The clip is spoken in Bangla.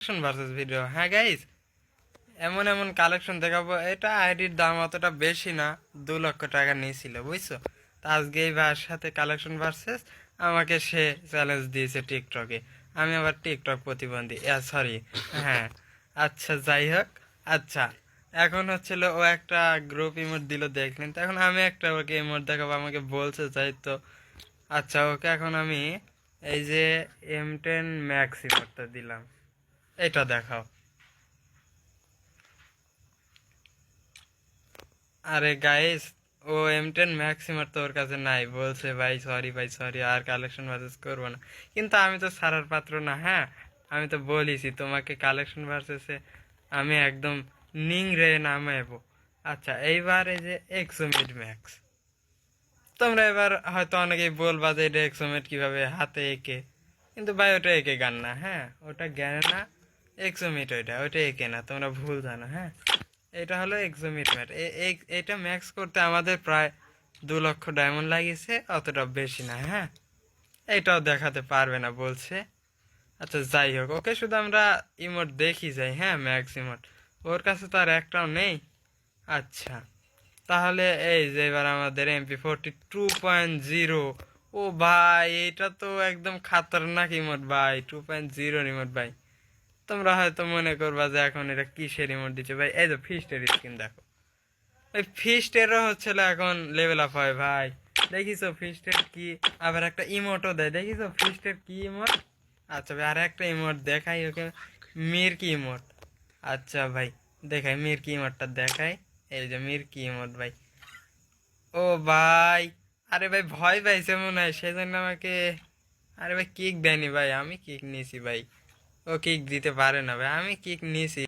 কালেকশন ভার্সেস ভিডিও হ্যাঁ গাইস এমন এমন কালেকশন দেখাবো। এটা আইডির দাম অতটা বেশি না, দু লক্ষ টাকা নিয়েছিল, বুঝছ? তা আজকে এই ভাইয়ের সাথে কালেকশন ভার্সেস আমাকে সে চ্যালেঞ্জ দিয়েছে টিকটকে আমি আবার টিকটক প্রতিবন্ধী। সরি হ্যাঁ আচ্ছা যাই হোক আচ্ছা এখন হচ্ছিল ও একটা গ্রুপ ইমোট দিল দেখলেন। তো এখন আমি একটা ওকে ইমোট দেখাবো, আমাকে বলছে যাই তো। আচ্ছা ওকে এখন আমি এই যে এম টেন ম্যাক্স ইমোটটা দিলাম। এটা দেখাও। আরে গাইস ও এম টেন ম্যাক্সিমার তো ওর কাছে নাই। বলছে, ভাই সরি ভাই সরি আর কালেকশন ভার্সেস করব না। কিন্তু আমি তো সারার পাত্র না হ্যাঁ? আমি তো বলিছি, তোমাকে কালেকশন ভার্সেসে আমি একদম নিংড়ে নামাবো আচ্ছা এইবার এই যে এক্সোমিড ম্যাক্স তোমরা এবার হয়তো অনেকেই বলবা যে এটা এক্সোমেট কীভাবে, হাতে এঁকে? কিন্তু ভাই, ওটা এঁকে গান না হ্যাঁ? ওটা জ্ঞান না এক্সোমিট ওইটা ওইটা এঁকে না তোমরা ভুল জানো হ্যাঁ? এটা হলো এক্সোমিট ম্যাট এটা ম্যাক্স করতে আমাদের প্রায় দু লক্ষ ডায়মন্ড লাগিয়েছে, অতটা বেশি না হ্যাঁ? এটাও দেখাতে পারবে না, বলছে। আচ্ছা যাই হোক, ওকে শুধু আমরা ইমোট দেখি যাই হ্যাঁ ম্যাক্স ইমোট ওর কাছে তো আর একটাও নেই। আচ্ছা তাহলে এই যে এবার আমাদের MP forty two point zero ও ভাই, এটা তো একদম খাতারনাক ইমোট ভাই টু পয়েন্ট জিরো রিমোট ভাই। তোমরা হয়তো মনে করবা যে এখন এটা কিসের রিমোট দিচ্ছে? ভাই, এই যে ফিস্টের স্ক্রিন দেখো। ওই ফিস্টেরও হচ্ছিল এখন লেভেল আপ হয়, ভাই। দেখিছো ফিস্টের কি? আবার একটা ইমোটও দেয়। দেখিছো ফিস্টের কি ইমোট আচ্ছা ভাই, আর একটা ইমোট দেখাই ওকে। মির কি ইমোট আচ্ছা ভাই, দেখাই মির কি ইমোটটা দেখাই। এই যে মির কি ইমোট ভাই। ও ভাই, আরে ভাই ভয় পাইছে মনে হয়, সেজন্য আমাকে আরে ভাই কিক দেয়নি ভাই, আমি কিক নিয়েছি ভাই। ও কিক দিতে পারে না ভাই। আমি কিক নিয়েছি।